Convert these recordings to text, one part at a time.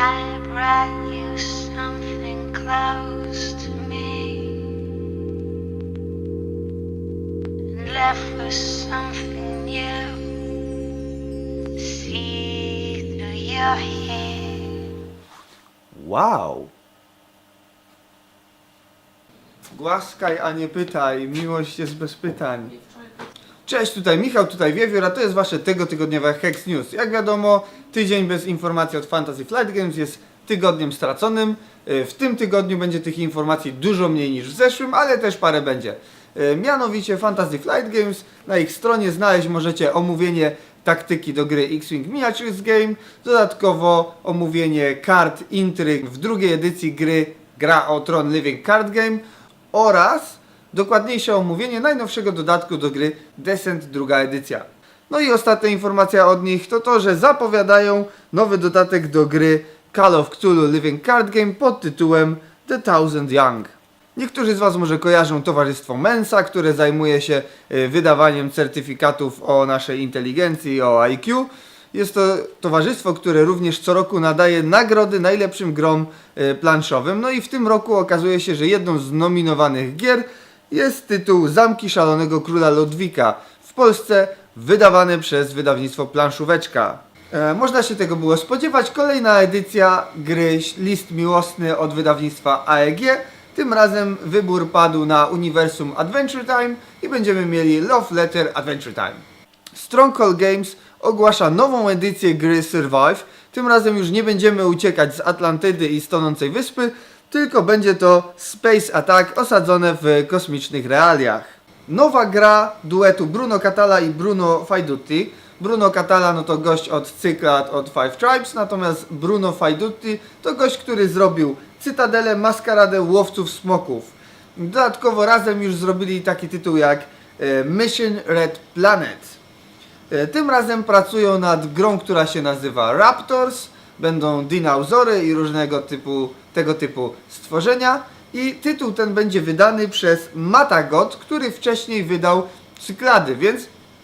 I brought you something close to me and left with something new. See through your hair. Wow! Głaskaj, a nie pytaj, miłość jest bez pytań. Cześć, tutaj Michał, tutaj Wiewiór, a to jest wasze tego tygodniowe Hex News. Jak wiadomo, tydzień bez informacji od Fantasy Flight Games jest tygodniem straconym. Y, W tym tygodniu będzie tych informacji dużo mniej niż w zeszłym, ale też parę będzie. Y, Mianowicie Fantasy Flight Games, na ich stronie znaleźć możecie omówienie taktyki do gry X-Wing Miniatures Game, dodatkowo omówienie kart intryg w drugiej edycji gry Gra o Tron Living Card Game oraz dokładniejsze omówienie najnowszego dodatku do gry Descent druga edycja. No i ostatnia informacja od nich to to, że zapowiadają nowy dodatek do gry Call of Cthulhu Living Card Game pod tytułem The Thousand Young. Niektórzy z Was może kojarzą towarzystwo Mensa, które zajmuje się y, wydawaniem certyfikatów o naszej inteligencji, o IQ. Jest to towarzystwo, które również co roku nadaje nagrody najlepszym grom y, planszowym. No i w tym roku okazuje się, że jedną z nominowanych gier jest tytuł Zamki Szalonego Króla Ludwika. W Polsce wydawany przez wydawnictwo Planszóweczka. E, można się tego było spodziewać. Kolejna edycja gry List Miłosny od wydawnictwa AEG. Tym razem wybór padł na uniwersum Adventure Time i będziemy mieli Love Letter Adventure Time. Stronghold Games ogłasza nową edycję gry Survive. Tym razem już nie będziemy uciekać z Atlantydy i stonącej wyspy, tylko będzie to Space Attack osadzone w kosmicznych realiach. Nowa gra duetu Bruno Catala i Bruno Faidutti. Bruno Catala no to gość od Cyklad od Five Tribes, natomiast Bruno Faidutti to gość, który zrobił Cytadelę, Maskaradę, Łowców Smoków. Dodatkowo razem już zrobili taki tytuł jak e, Mission Red Planet. E, Tym razem pracują nad grą, która się nazywa Raptors. Będą dinauzory i różnego typu, tego typu stworzenia. I tytuł ten będzie wydany przez Matagot, który wcześniej wydał Cyklady, więc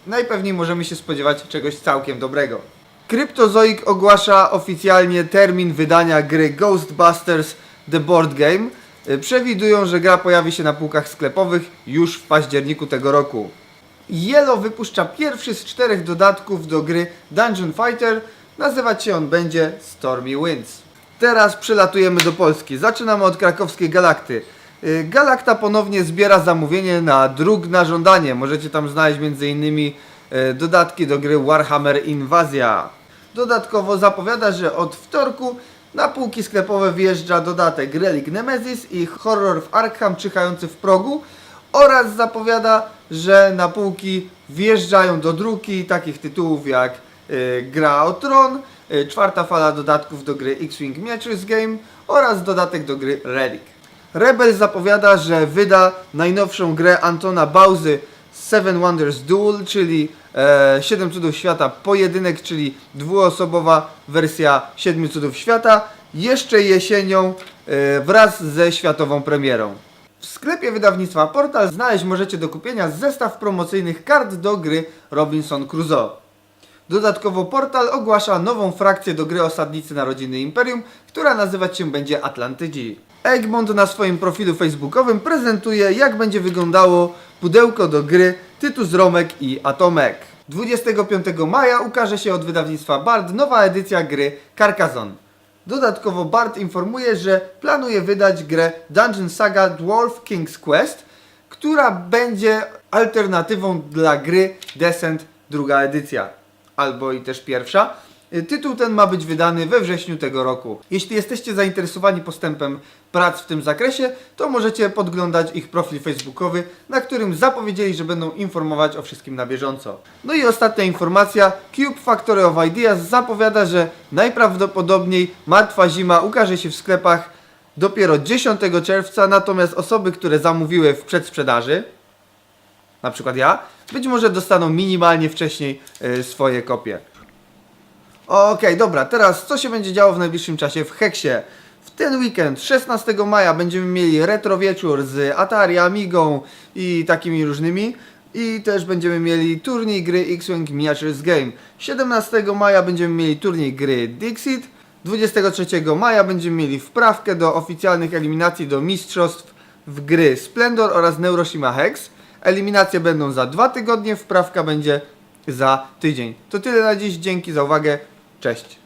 najpewniej możemy się spodziewać czegoś całkiem dobrego. Cryptozoic ogłasza oficjalnie termin wydania gry Ghostbusters The Board Game. Przewidują, że gra pojawi się na półkach sklepowych już w październiku tego roku. Yellow wypuszcza pierwszy z czterech dodatków do gry Dungeon Fighter. Nazywać się on będzie Stormy Winds. Teraz przelatujemy do Polski. Zaczynamy od krakowskiej Galakty. Y, Galakta ponownie zbiera zamówienie na druk na żądanie. Możecie tam znaleźć m.in. dodatki do gry Warhammer Inwazja. Dodatkowo zapowiada, że od wtorku na półki sklepowe wjeżdża dodatek Relic Nemesis i Horror w Arkham czyhający w progu oraz zapowiada, że na półki wjeżdżają do druki takich tytułów jak y, Gra o Tron, y, czwarta fala dodatków do gry X-Wing Miniatures Game oraz dodatek do gry Relic. Rebel zapowiada, że wyda najnowszą grę Antona Bauzy Seven Wonders Duel, czyli e, Siedem Cudów Świata Pojedynek, czyli dwuosobowa wersja Siedmiu Cudów Świata, jeszcze jesienią e, wraz ze światową premierą. W sklepie wydawnictwa Portal znaleźć możecie do kupienia zestaw promocyjnych kart do gry Robinson Crusoe. Dodatkowo portal ogłasza nową frakcję do gry Osadnicy Narodziny Imperium, która nazywać się będzie Atlantydzi. Egmont na swoim profilu facebookowym prezentuje jak będzie wyglądało pudełko do gry Tytus Romek i Atomek. 25 maja ukaże się od wydawnictwa Bard nowa edycja gry Carcassonne. Dodatkowo Bard informuje, że planuje wydać grę Dungeon Saga Dwarf King's Quest, która będzie alternatywą dla gry Descent druga edycja, albo i też pierwsza. Y, Tytuł ten ma być wydany we wrześniu tego roku. Jeśli jesteście zainteresowani postępem prac w tym zakresie, to możecie podglądać ich profil facebookowy, na którym zapowiedzieli, że będą informować o wszystkim na bieżąco. No i ostatnia informacja, Cube Factory of Ideas zapowiada, że najprawdopodobniej Martwa Zima ukaże się w sklepach dopiero 10 czerwca, natomiast osoby, które zamówiły w przedsprzedaży, na przykład ja, być może dostaną minimalnie wcześniej y, swoje kopie. Okej, dobra, teraz co się będzie działo w najbliższym czasie w Heksie? W ten weekend, 16 maja, będziemy mieli retro wieczór z Atari, Amigą i takimi różnymi. I też będziemy mieli turniej gry X-Wing Miniatures Game. 17 maja będziemy mieli turniej gry Dixit. 23 maja będziemy mieli wprawkę do oficjalnych eliminacji do mistrzostw w gry Splendor oraz Neuroshima Hex. Eliminacje będą za dwa tygodnie, wprawka będzie za tydzień. To tyle na dziś, dzięki za uwagę, cześć.